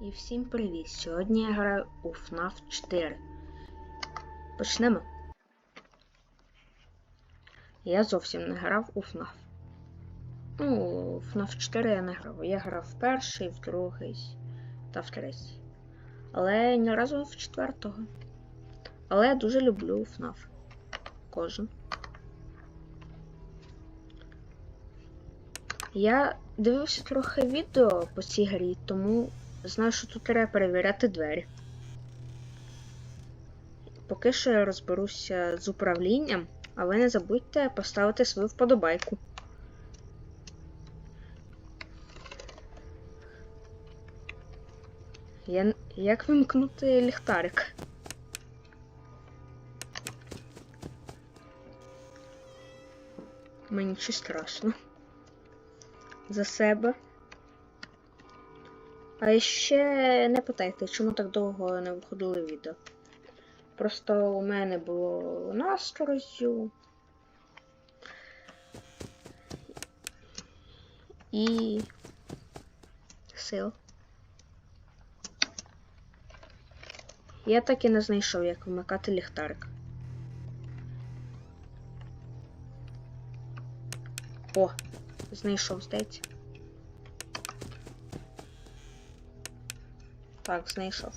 І всім привіт! Сьогодні я граю у FNAF 4. Почнемо. Я зовсім не грав у FNAF. Ну, FNAF 4 я не грав. Я грав в перший, в другий та в третій. Але ні разу в четвертого. Але я дуже люблю FNAF. Кожен. Я дивився трохи відео по цій грі, тому знаю, що тут треба перевіряти двері. Поки що я розберуся з управлінням, а ви не забудьте поставити свою вподобайку. Я... Як вимкнути ліхтарик? Мені щось страшно. За себе. А ще не питайте, чому так довго не виходили відео. Просто у мене було настрою. І сил. Я так і не знайшов, як вмикати ліхтарик. О, знайшов, здається. Так, знайшов.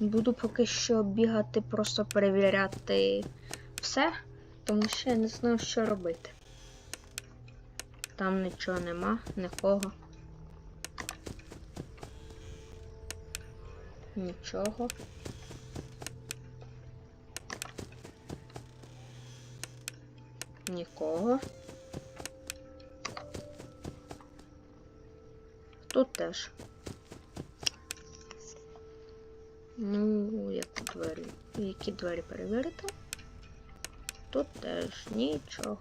Буду поки що бігати, просто перевіряти все, тому що я не знаю, що робити. Там нічого нема, нікого. Нічого. Нікого. Тут теж. Ну, яку двері? Які двері перевірити? Тут теж нічого.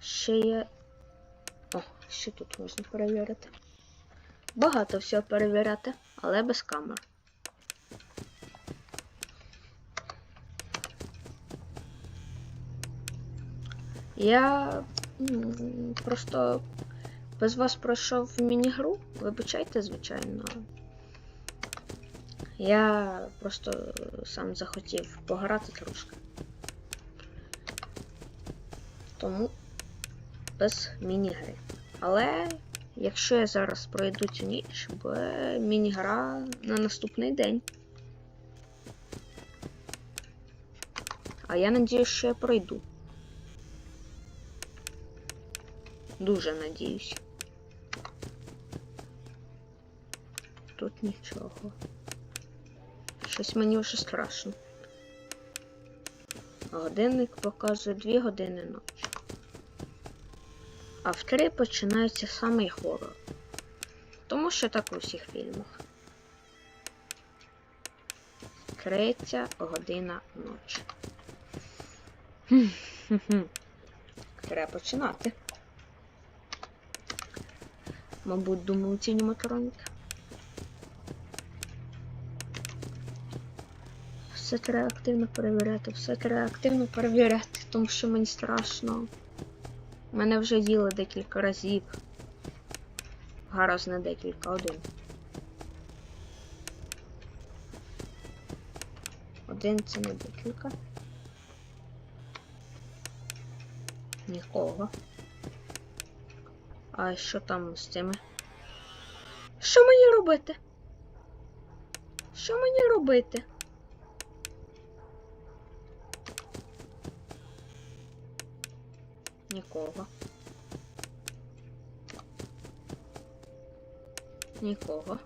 Ще є. О, ще тут можна перевірити. Багато всього перевіряти, але без камер. Я просто без вас пройшов міні-гру. Вибачайте, звичайно. Я просто сам захотів пограти трошки. Тому без міні-гри. Але якщо я зараз пройду цю ніч, буде міні-гра на наступний день. А я надію, що я пройду. Дуже надіюсь. Тут нічого. Щось мені вже страшно. Годинник показує 2 години ночі. А в 3 починається самий хорор. Тому що так у всіх фільмах. Третя година ночі. Треба починати. Мабуть, думаю, ці аніматроніки. Все треба активно перевіряти, все треба активно перевіряти, тому що мені страшно. Мене вже їли декілька разів. Гаразд не декілька, один. Один це не декілька. Нікого. А що там з цими? Що мені робити? Що мені робити? Нікого. Нікого.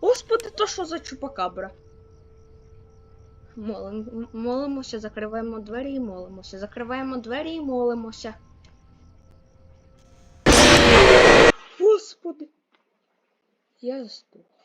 Господи, то що за чупакабра? Молим, молимося, закриваємо двері і молимося. Закриваємо двері і молимося. Господи. Я здох.